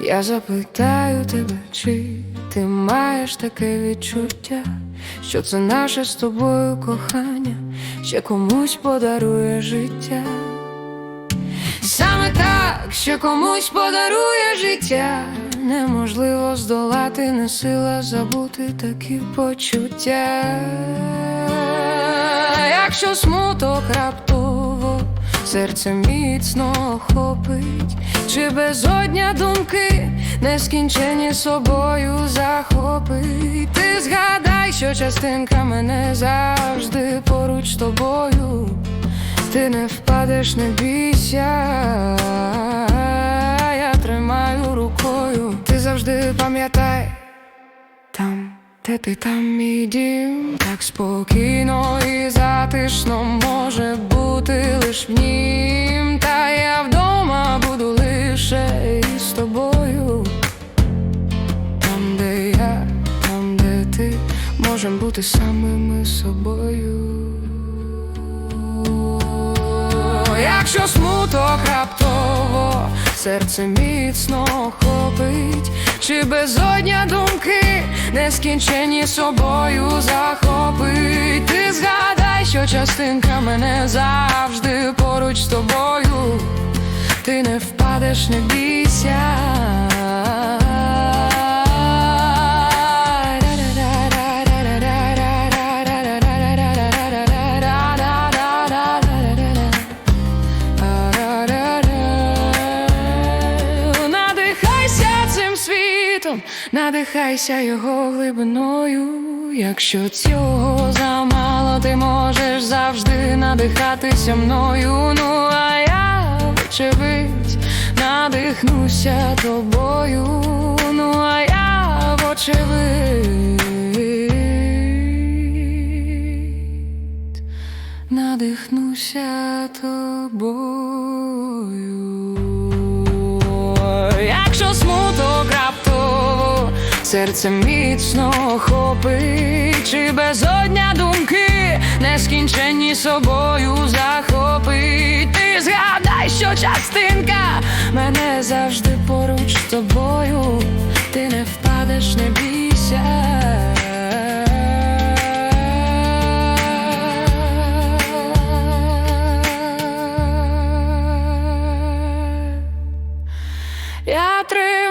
Я запитаю тебе, чи ти маєш таке відчуття, що це наше з тобою кохання, ще комусь подарує життя. Саме так, що комусь подарує життя, неможливо здолати, не сила забути такі почуття. Якщо смуток раптово серце міцно охопить, чи безодня думки нескінчені собою захопить. Ти згадай, що частинка мене завжди поруч з тобою. Ти не впадеш, не бійся, я тримаю рукою. Ти завжди пам'ятай, де ти там мій дім, так спокійно і затишно може бути лиш в нім. Та я вдома буду лише із тобою. Там, де я, там, де ти, можем бути самими собою. Якщо смуток раптово серце міцно охопить, чи безодня думки нескінчені собою захопить. Ти згадай, що частинка мене завжди поруч з тобою. Ти не впадеш, не бійся. Світом, надихайся його глибиною. Якщо цього замало, ти можеш завжди надихатися мною. Ну а я, вочевидь, надихнуся тобою. Ну а я, вочевидь, надихнуся тобою. Серце міцно охопить, чи безодня думки нескінчені собою захопить. Ти згадай, що частинка мене завжди поруч з тобою. Ти не впадеш, не бійся. Я тримаю